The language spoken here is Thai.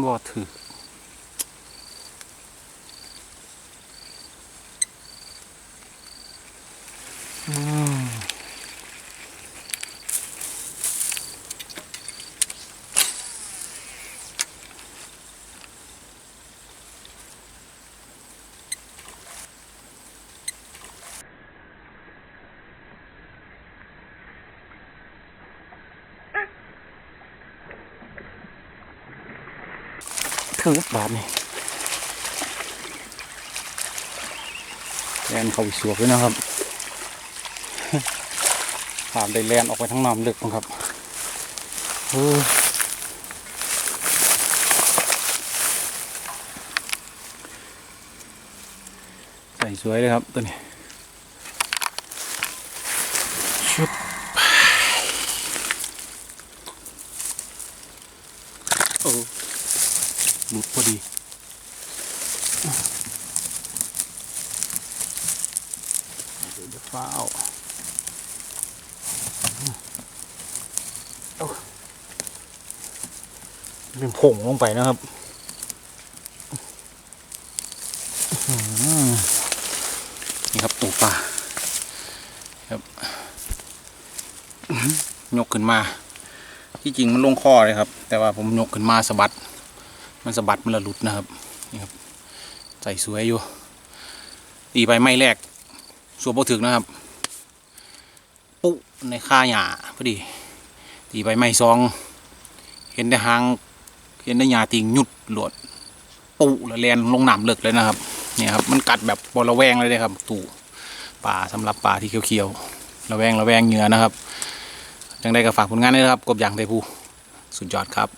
บ่ถืออืม ถือบาทนี่แลนเขาสวกเลยนะครับผ่านได้แลนออกไปทั้งน้ำลึกนะครับโอ้ยใส่สวยเลยครับตัวนี้ชุบโอ้ หลุดพอดีเดี๋ยวจะฟ้าเอาเป็นผงลงไปนะครับนี่ครับตูปลาครับยกขึ้นมา ที่จริงมันลงคอเลยครับ แต่ว่าผมยกขึ้นมาสะบัด มันสะบัดมันละหลุดนะครับนี่ครับใส่สวยอยู่ตีไปไม่แรกสัวโบถึกนะครับ ปุ๊ในค่าหยาพอดี ตีใบไม้ซอง เห็นได้หางเห็นได้หยาติงหยุดหลวดปุ๊แล้วแลนลงหน้ำเลิกเลยนะครับเนี่ยครับมันกัดแบบบระแวงเลยเลยครับตู่ป่าสำหรับป่าที่เขียวๆระแวงระแวงเหงื่อนะครับยังได้ก็ฝากผลงานด้วยนะครับ กบยางไทยภูสุดยอดครับ